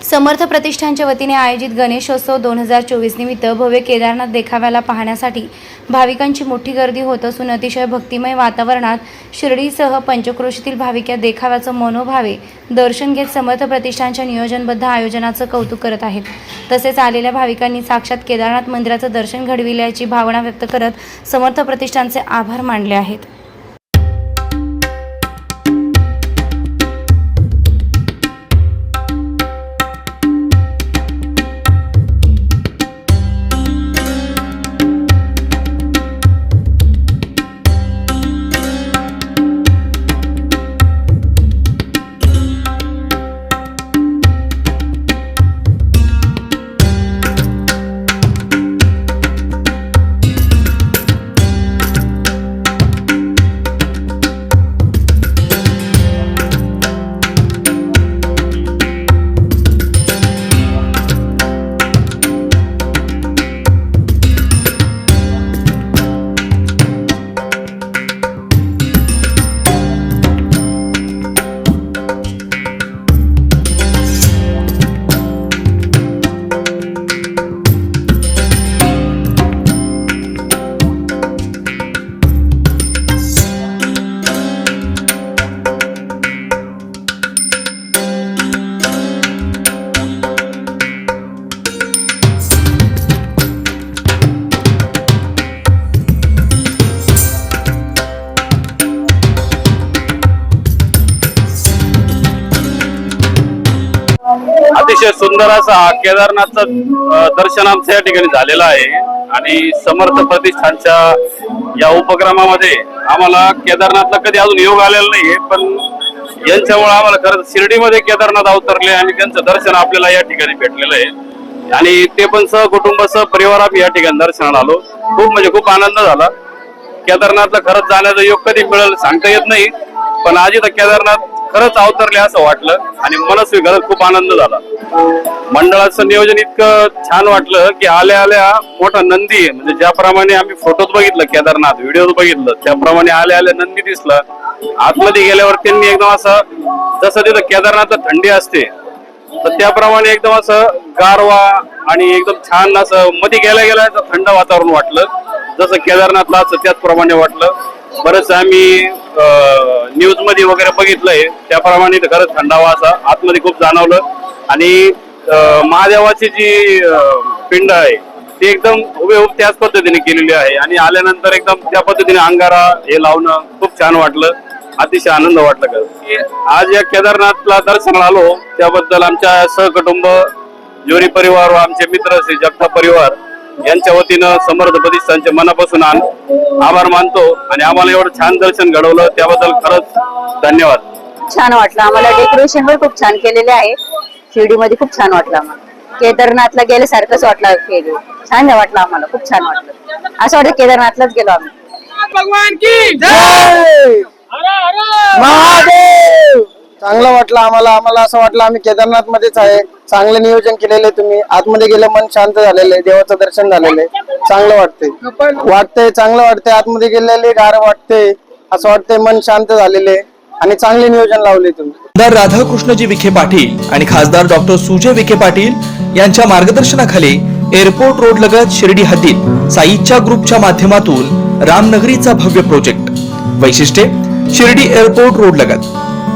समर्थ प्रतिष्ठानच्या वतीने आयोजित गणेशोत्सव दोन हजार चोवीस निमित्त भव्य केदारनाथ देखाव्याला पाहण्यासाठी भाविकांची मोठी गर्दी होत असून अतिशय भक्तिमय वातावरणात शिर्डीसह पंचक्रोशीतील भाविक या देखाव्याचं मनोभावे दर्शन घेत समर्थ प्रतिष्ठानच्या नियोजनबद्ध आयोजनाचं कौतुक करत आहेत. तसेच आलेल्या भाविकांनी साक्षात केदारनाथ मंदिराचं दर्शन घडविल्याची भावना व्यक्त करत समर्थ प्रतिष्ठानचे आभार मानले आहेत. अतिशय सुंदर असा हा केदारनाथचं दर्शन आमचं या ठिकाणी झालेलं आहे. आणि समर्थ प्रतिष्ठानच्या या उपक्रमामध्ये आम्हाला केदारनाथला कधी अजून योग आलेला नाहीये पण यांच्यामुळे आम्हाला खरंच शिर्डीमध्ये केदारनाथ अवतरले आणि त्यांचं दर्शन आपल्याला या ठिकाणी भेटलेलं आहे. आणि ते पण सहकुटुंब सहपरिवार आम्ही या ठिकाणी दर्शनाला आलो. खूप म्हणजे खूप आनंद झाला. केदारनाथला खरंच जाण्याचा योग कधी मिळेल सांगता येत नाही पण आज इथं केदारनाथ खरंच अवतरले असं वाटलं आणि मनस्वी खरंच खूप आनंद झाला. मंडळाचं नियोजन इतकं छान वाटलं की आल्या आल्या मोठा नंदी आहे. म्हणजे ज्याप्रमाणे आम्ही फोटोत बघितलं केदारनाथ व्हिडिओत बघितलं त्याप्रमाणे आल्या आल्या नंदी दिसला. आतमध्ये गेल्यावर त्यांनी एकदम असं जसं तिथं केदारनाथला थंडी असते तर त्याप्रमाणे एकदम असं गारवा आणि एकदम छान असं मध्ये गेल्या गेल्या थंड वातावरण वाटलं. जसं केदारनाथला असं त्याचप्रमाणे वाटलं. बरंच आम्ही न्यूजमध्ये वगैरे बघितलंय. त्याप्रमाणे खरंच थंडावा असा आतमध्ये खूप जाणवलं. आणि महादेवाची जी पिंड आहे ती एकदम हुबेहूब त्याच पद्धतीने केलेली आहे. आणि आल्यानंतर एकदम त्या पद्धतीने अंगारा हे लावणं खूप छान वाटलं. अतिशय आनंद वाटला का आज या केदारनाथला दर्शनाला आलो. त्याबद्दल आमच्या सहकुटुंब जोरी परिवार व आमचे मित्र श्री जगथा परिवार यांच्या वतीनं समर्थ प्रतिष्ठानचे मनापासून आभार मानतो आणि आम्हाला एवढं छान दर्शन घडवलं त्याबद्दल खरंच धन्यवाद. छान वाटलं. आम्हाला डेकोरेशन पण खूप छान केलेले आहे. शिर्डीमध्ये खूप छान वाटलं आम्हाला. केदारनाथला गेल्यासारखंच वाटलं शिर्डी. छान वाटलं आम्हाला. खूप छान वाटलं. असं वाटतं केदारनाथलाच गेलो आम्ही. भगवान की जय! महादेव! चांगलं वाटलं आम्हाला. आम्हाला असं वाटलं आम्ही केदारनाथ मध्येच आहे. चांगलं नियोजन केलेलं तुम्ही. आतमध्ये गेलं मन शांत झालेलं आहे. देवाचं दर्शन झालेलं आहे. चांगलं वाटतंय. वाटतंय चांगलं वाटतंय. आतमध्ये गेलेले गार वाटतंय. असं वाटतंय मन शांत झालेले आणि चांगले नियोजन लावले तुम्ही. आमदार राधाकृष्णजी विखे पाटील आणि खासदार डॉक्टर सुजय विखे पाटील यांच्या मार्गदर्शनाखाली एअरपोर्ट रोड लगत शिर्डी हद्दीत साईच्या ग्रुपच्या माध्यमातून रामनगरीचा भव्य प्रोजेक्ट. वैशिष्ट्ये शिर्डी एअरपोर्ट रोड लगत.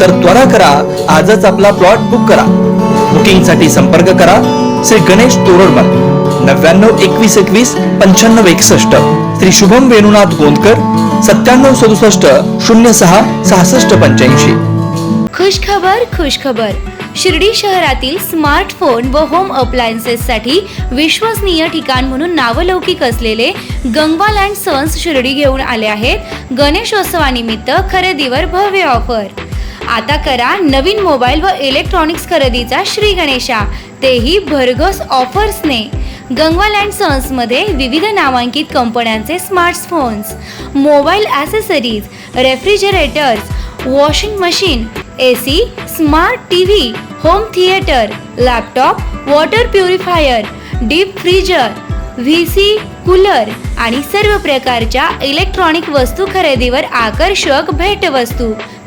तर त्वरा करा आजच आपला प्लॉट बुक करा. बुकिंगसाठी संपर्क करा श्री गणेश तोरडमल नव्याण्णव एकवीस एकवीस पंच्याण्णव एकसष्ट. श्री शुभम वेणुनाथ गोंदकर सत्त्याण्णव सदुसष्ट शून्य सहा सहासष्ट पंच्याऐंशी. खुश खबर खुश खबर शिर्डी शहरातील स्मार्टफोन व होम अप्लायन्सेससाठी विश्वसनीय ठिकाण म्हणून नावलौकिक असलेले गंगवाल अँड सन्स शिर्डी घेऊन आले आहेत. गणेशोत्सवानिमित्त खरेदीवर भव्य ऑफर. आता करा नवीन मोबाईल व इलेक्ट्रॉनिक्स खरेदीचा श्री गणेशा. तेही भरघोस ऑफर्सने. गंगवाल अँड सन्समध्ये विविध नामांकित कंपन्यांचे smartphones mobile accessories refrigerators washing machine A C smart T V home theatre laptop water purifier deep freezer V C cooler आणि सर्व प्रकारच्या इलेक्ट्रॉनिक वस्तू खरेदीवर आकर्षक भेटवस्तू.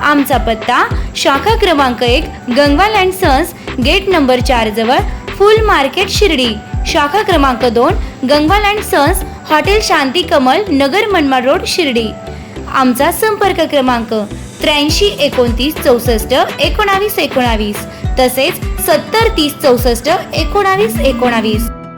आमचा पत्ता शाखा क्रमांक एक Gangwal and sons gate number चार जवळ फुल मार्केट शिर्डी. शाखा क्रमांक दोन Gangwal and sons hotel Shanti Kamal Nagar Manmad road Shirdi. आमचा संपर्क क्रमांक त्र्याऐंशी एकोणतीस चौसष्ट एकोणावीस एकोणावीस तसेच सत्तर तीस चौसष्ट एकोणावीस एकोणावीस.